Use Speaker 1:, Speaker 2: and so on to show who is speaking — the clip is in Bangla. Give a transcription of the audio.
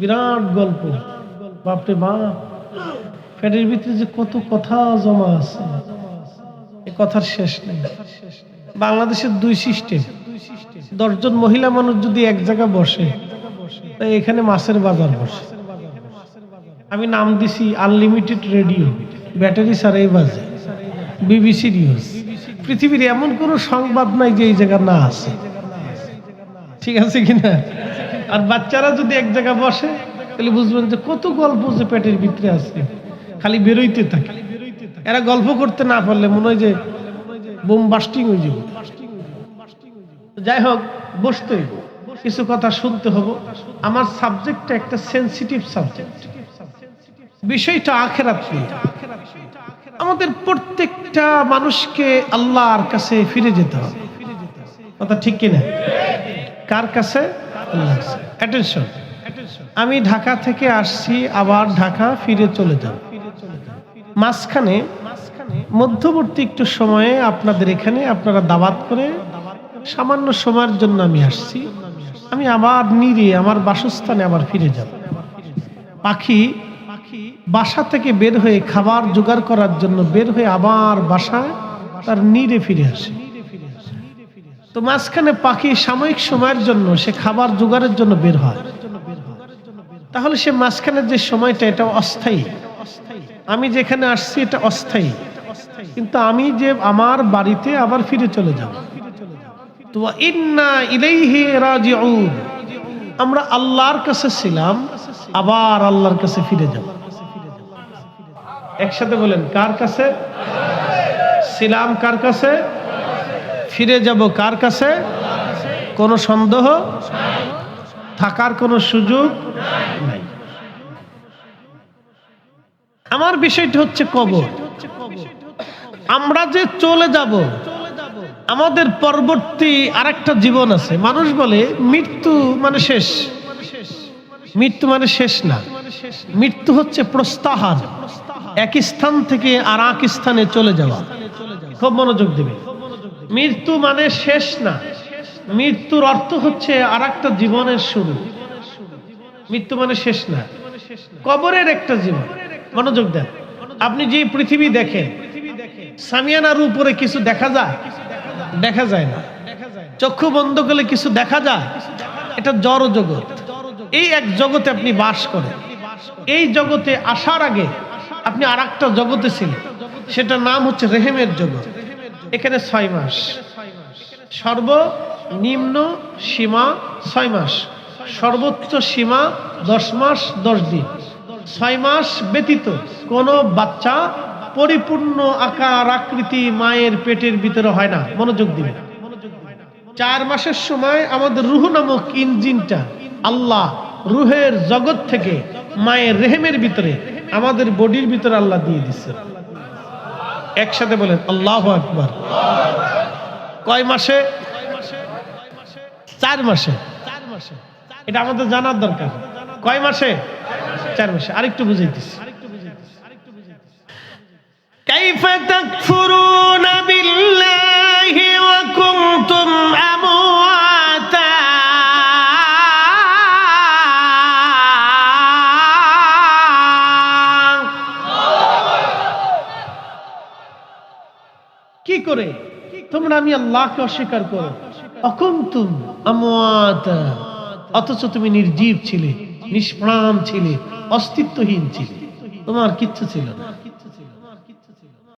Speaker 1: বিরাট গল্প। বাপরে বাপ। পেটের ভিতরে যে কত কথা জমা আছে। এ কথার শেষ নেই। বাংলাদেশের দুই সিস্টেম। দশজন মহিলা মানুষ যদি এক জায়গায় বসে তা এখানে মাছের বাজার বসে। আমি নাম দিছি আনলিমিটেড রেডিও, ব্যাটারি ছাড়াই বাজে। BBC news. পৃথিবীর এমন কোনো সংবাদ নাই যে এই জায়গা না আছে। ঠিক আছে কিনা? আর বাচ্চারা যদি এক জায়গায় বসে, তাহলে বুঝবেন যে কত গল্প যে পেটের ভিতরে আছে, খালি বেরোইতে থাকে। এরা গল্প করতে না পারলে মনে হয় যে বোম বাস্টিং হয়ে যাবে। যাই হোক বসতে কিছু কথা শুনতে হবে। আমার সাবজেক্টটা একটা সেন্সিটিভ সাবজেক্ট বিষয়টা আখেরাত আমাদের প্রত্যেকটা মানুষকে আল্লাহর কাছে ফিরে যেতে হবে। কথা ঠিক কিনা? কার কাছে? অ্যাটেনশন আমি ঢাকা থেকে আসছি, আবার ঢাকা ফিরে চলে যাব। মাঝখানে, মধ্যবর্তী একটু সময়ে আপনাদের এখানে আপনারা দাবাত করে সামান্য সময়ের জন্য আমি আসছি। আমি আবার নিরে, আমার বাসস্থানে আবার ফিরে যাব। পাখি বাসা থেকে বের হয়ে খাবার জোগাড় করার জন্য বের হয়ে আবার বাসায় তার নিরে ফিরে আসে। তো মাঝখানে পাখি সাময়িক সময়ের জন্য, সে খাবার জোগাড়ের জন্য বের হয়। তাহলে সে মাঝখানের যে সময়টা, এটা অস্থায়ী। আমি যেখানে আসছি, এটা অস্থায়ী। কিন্তু আমি যে আমার বাড়িতে আবার ফিরে চলে যাব। তো ইন্না আমরা আল্লাহর কাছে ছিলাম, আবার আল্লাহর কাছে ফিরে যাব। একসাথে বলেন, কার কাছে? ছিলাম কার কাছে? ফিরে যাব কার কাছে? কোনো সন্দেহ? থাকার কোনো সুযোগ নাই। আমার বিষয়টি হচ্ছে কবর। আমরা যে চলে যাব, আমাদের পরবর্তী আরেকটা জীবন আছে। মানুষ বলে, মৃত্যু মানে শেষ। মৃত্যু মানে শেষ না। মৃত্যু হচ্ছে প্রস্তাহার। এক স্থান থেকে আর এক স্থানে চলে যাওয়া। খুব মনোযোগ দেবে মৃত্যু মানে শেষ না। মৃত্যুর অর্থ হচ্ছে আর একটা জীবনের শুরু। মৃত্যু মানে শেষ না। কবরের একটা জীবন। মনোযোগ দেন। আপনি যে পৃথিবী দেখেন, সামিয়ানার উপরে কিছু দেখা যায়? দেখা যায় না। চক্ষু বন্ধ করলে কিছু দেখা যায়? এটা জড় জগৎ। এই এক জগতে আপনি বাস করেন। এই জগতে আসার আগে আপনি আর একটা জগতে ছিলেন। সেটার নাম হচ্ছে রেহেমের জগৎ। এখানে ছয় মাস। সর্বনিম্ন সীমা ছয় মাস। সর্বোচ্চ সীমা দশ মাস, দশ দিন। ছয় মাস ব্যতীত কোনো বাচ্চা পরিপূর্ণ আকার, আকৃতি মায়ের পেটের ভিতরে হয় না। মনোযোগ দিবে চার মাসের সময় আমাদের রুহ নামক ইঞ্জিনটা আল্লাহ রুহের জগৎ থেকে মায়ের রেহেমের ভিতরে আমাদের বডির ভিতরে আল্লাহ দিয়ে দিচ্ছে একসাথে বলেন, আল্লাহ আকবর। কয় মাসে? চার মাসে। এটা আমাদের জানার দরকার। কয় মাসে? চার মাসে। আরেকটু বুঝাইতেছি। আরেকটু বুঝাইতেছি আরেকটু বুঝাইতেছি কাইফা তাকফুরু কি করে? তোমরা আমি আল্লাহকে অস্বীকার করো। অকুন্তুম আমওয়াতা। অথচ তুমি নির্জীব ছিলে, নিষ্প্রাণ ছিলে, অস্তিত্বহীন ছিলে। তোমার কিচ্ছু ছিল না।